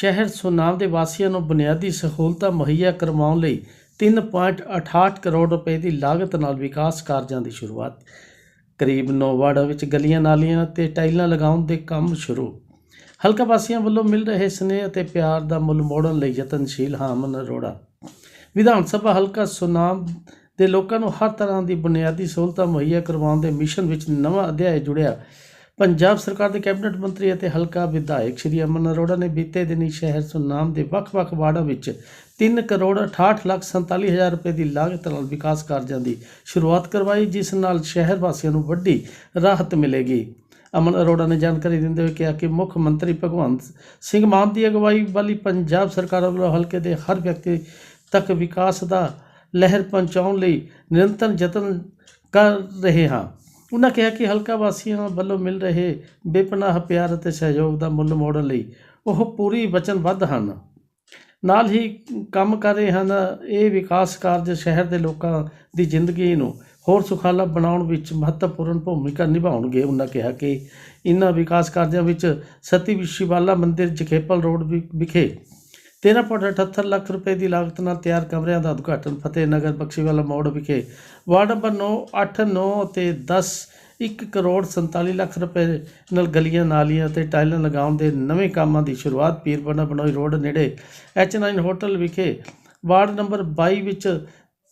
ਸ਼ਹਿਰ ਸੁਨਾਮ ਦੇ ਵਾਸੀਆਂ ਨੂੰ ਬੁਨਿਆਦੀ ਸਹੂਲਤਾਂ ਮੁਹੱਈਆ ਕਰਵਾਉਣ ਲਈ 3.68 ਕਰੋੜ ਰੁਪਏ ਦੀ ਲਾਗਤ ਨਾਲ ਵਿਕਾਸ ਕਾਰਜਾਂ ਦੀ ਸ਼ੁਰੂਆਤ। ਕਰੀਬ 9 ਵਾਰਡਾਂ ਵਿੱਚ ਗਲੀਆਂ, ਨਾਲੀਆਂ ਤੇ ਟਾਈਲਾਂ ਲਗਾਉਣ ਦੇ ਕੰਮ ਸ਼ੁਰੂ। ਹਲਕਾ ਵਾਸੀਆਂ ਵੱਲੋਂ ਮਿਲ ਰਹੇ ਸਨੇਹ ਅਤੇ ਪਿਆਰ ਦਾ ਮੁੱਲ ਮੋੜਨ ਲਈ ਯਤਨਸ਼ੀਲ ਹਾਮਨ ਅਰੋੜਾ। ਵਿਧਾਨ ਸਭਾ ਹਲਕਾ ਸੁਨਾਮ ਦੇ ਲੋਕਾਂ ਨੂੰ ਹਰ ਤਰ੍ਹਾਂ ਦੀ ਬੁਨਿਆਦੀ ਸਹੂਲਤਾਂ ਮੁਹੱਈਆ ਕਰਵਾਉਣ ਦੇ ਮਿਸ਼ਨ ਵਿੱਚ ਨਵਾਂ ਅਧਿਆਇ ਜੁੜਿਆ। ਪੰਜਾਬ ਸਰਕਾਰ ਦੇ ਕੈਬਨਿਟ ਮੰਤਰੀ ਅਤੇ ਹਲਕਾ ਵਿਧਾਇਕ ਸ਼੍ਰੀ ਅਮਨ ਅਰੋੜਾ ਨੇ ਬੀਤੇ ਦਿਨੀ ਸ਼ਹਿਰ ਸੁਨਾਮ ਦੇ ਵੱਖ-ਵੱਖ ਵਾਰਡਾਂ ਵਿੱਚ 3 ਕਰੋੜ 68 ਲੱਖ 47 ਹਜ਼ਾਰ ਰੁਪਏ ਦੀ ਲਾਗਤ ਨਾਲ ਵਿਕਾਸ ਕਾਰਜਾਂ ਦੀ ਸ਼ੁਰੂਆਤ ਕਰਵਾਈ, ਜਿਸ ਨਾਲ ਸ਼ਹਿਰ ਵਾਸੀਆਂ ਨੂੰ ਵੱਡੀ ਰਾਹਤ ਮਿਲੇਗੀ। ਅਮਨ ਅਰੋੜਾ ਨੇ ਜਾਣਕਾਰੀ ਦਿੰਦੇ ਹੋਏ ਕਿਹਾ ਕਿ ਮੁੱਖ ਮੰਤਰੀ ਭਗਵੰਤ ਸਿੰਘ ਮਾਨ ਦੀ ਅਗਵਾਈ ਵਾਲੀ ਪੰਜਾਬ ਸਰਕਾਰ ਵੱਲੋਂ ਹਲਕੇ ਦੇ ਹਰ ਵਿਅਕਤੀ ਤੱਕ ਵਿਕਾਸ ਦਾ ਲਹਿਰ ਪਹੁੰਚਾਉਣ ਲਈ ਨਿਰੰਤਰ ਯਤਨ ਕਰ ਰਹੇ ਹਾਂ। ਉਹਨਾਂ ਕਿਹਾ ਕਿ ਹਲਕਾ ਵਾਸੀਆਂ ਵੱਲੋਂ ਮਿਲ ਰਹੇ ਬੇਪਨਾਹ, ਪਿਆਰ ਅਤੇ ਸਹਿਯੋਗ ਦਾ ਮੁੱਲ ਮੋੜਨ ਲਈ ਉਹ ਪੂਰੀ ਵਚਨਬੱਧ ਹਨ। ਨਾਲ ਹੀ ਕੰਮ ਕਰ ਰਹੇ ਹਨ ਇਹ ਵਿਕਾਸ ਕਾਰਜ ਸ਼ਹਿਰ ਦੇ ਲੋਕਾਂ ਦੀ ਜ਼ਿੰਦਗੀ ਨੂੰ ਹੋਰ ਸੁਖਾਲਾ ਬਣਾਉਣ ਵਿੱਚ ਮਹੱਤਵਪੂਰਨ ਭੂਮਿਕਾ ਨਿਭਾਉਣਗੇ। ਉਹਨਾਂ ਕਿਹਾ ਕਿ ਇਨ੍ਹਾਂ ਵਿਕਾਸ ਕਾਰਜਾਂ ਵਿੱਚ ਸਤੀ ਵਿਸ਼ੀਵਾਲਾ ਮੰਦਿਰ, ਜਖੇਪਲ ਰੋਡ ਵਿ- ਵਿਖੇ 13.78 ਲੱਖ ਰੁਪਏ ਦੀ ਲਾਗਤ ਨਾਲ ਤਿਆਰ ਕਮਰਿਆਂ ਦਾ ਉਦਘਾਟਨ ਫਤਿਹਨਗਰ ਬਖਸ਼ੀਵਾਲਾ ਮੋੜ ਵਿਖੇ। ਵਾਰਡ ਨੰਬਰ 9 8 9 ਅਤੇ 10 1 ਕਰੋੜ 47 ਲੱਖ ਰੁਪਏ ਨਾਲ ਗਲੀਆਂ, ਨਾਲੀਆਂ ਤੇ ਟਾਈਲਾਂ ਲਗਾਉਣ ਦੇ ਨਵੇਂ ਕੰਮਾਂ ਦੀ ਸ਼ੁਰੂਆਤ ਪੀਰਬਨਾ ਬਨੋਈ ਰੋਡ ਨੇੜੇ H9 ਹੋਟਲ ਵਿਖੇ। ਵਾਰਡ ਨੰਬਰ 22 ਵਿੱਚ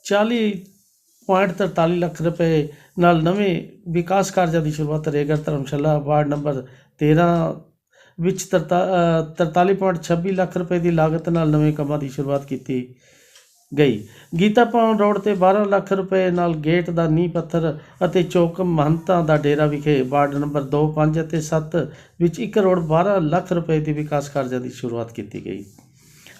40.43 ਲੱਖ ਰੁਪਏ ਨਾਲ ਨਵੇਂ ਵਿਕਾਸ ਕਾਰਜਾਂ ਦੀ ਸ਼ੁਰੂਆਤ ਰੇਗਰ ਧਰਮਸ਼ਾਲਾ। ਵਾਰਡ ਨੰਬਰ 13 ਵਿੱਚ ਤਰਤਾ- ਅ, 43.26 ਲੱਖ ਰੁਪਏ ਦੀ ਲਾਗਤ ਨਾਲ ਨਵੇਂ ਕੰਮਾਂ ਦੀ ਸ਼ੁਰੂਆਤ ਕੀਤੀ ਗਈ। ਗੀਤਾ ਭਵਨ ਰੋਡ ਤੇ 12 ਲੱਖ ਰੁਪਏ ਨਾਲ ਗੇਟ ਦਾ ਨੀਂਹ ਪੱਥਰ ਅਤੇ ਚੌਕ ਮਹੰਤਾਂ ਦਾ ਡੇਰਾ ਵਿਖੇ ਵਾਰਡ ਨੰਬਰ 2 5 ਅਤੇ 7 ਵਿੱਚ 1 ਕਰੋੜ 12 ਲੱਖ ਰੁਪਏ ਦੀ ਵਿਕਾਸ ਕਾਰਜਾਂ ਦੀ ਸ਼ੁਰੂਆਤ ਕੀਤੀ ਗਈ।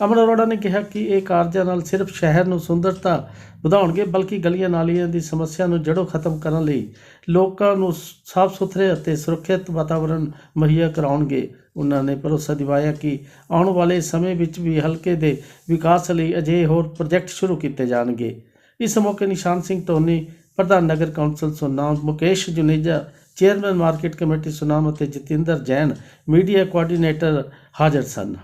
ਅਮਨ ਅਰੋੜਾ ਨੇ ਕਿਹਾ ਕਿ ਇਹ ਕਾਰਜਾਂ ਨਾਲ ਸਿਰਫ ਸ਼ਹਿਰ ਨੂੰ ਸੁੰਦਰਤਾ ਵਧਾਉਣਗੇ, ਬਲਕਿ ਗਲੀਆਂ ਨਾਲੀਆਂ ਦੀ ਸਮੱਸਿਆ ਨੂੰ ਜੜੋਂ ਖਤਮ ਕਰਨ ਲਈ ਲੋਕਾਂ ਨੂੰ ਸਾਫ਼ ਸੁਥਰੇ ਅਤੇ ਸੁਰੱਖਿਅਤ ਵਾਤਾਵਰਣ ਮੁਹੱਈਆ ਕਰਾਉਣਗੇ। ਉਹਨਾਂ ਨੇ ਭਰੋਸਾ ਦਿਵਾਇਆ ਕਿ ਆਉਣ ਵਾਲੇ ਸਮੇਂ ਵਿੱਚ ਵੀ ਹਲਕੇ ਦੇ ਵਿਕਾਸ ਲਈ ਅਜਿਹੇ ਹੋਰ ਪ੍ਰੋਜੈਕਟ ਸ਼ੁਰੂ ਕੀਤੇ ਜਾਣਗੇ। ਇਸ ਮੌਕੇ ਨਿਸ਼ਾਨ ਸਿੰਘ ਧੋਨੀ, ਪ੍ਰਧਾਨ ਨਗਰ council Sunam, Mukesh Juneja, chairman market committee Sunam ਅਤੇ ਜਤਿੰਦਰ ਜੈਨ, ਮੀਡੀਆ ਕੋਆਰਡੀਨੇਟਰ ਹਾਜ਼ਰ ਸਨ।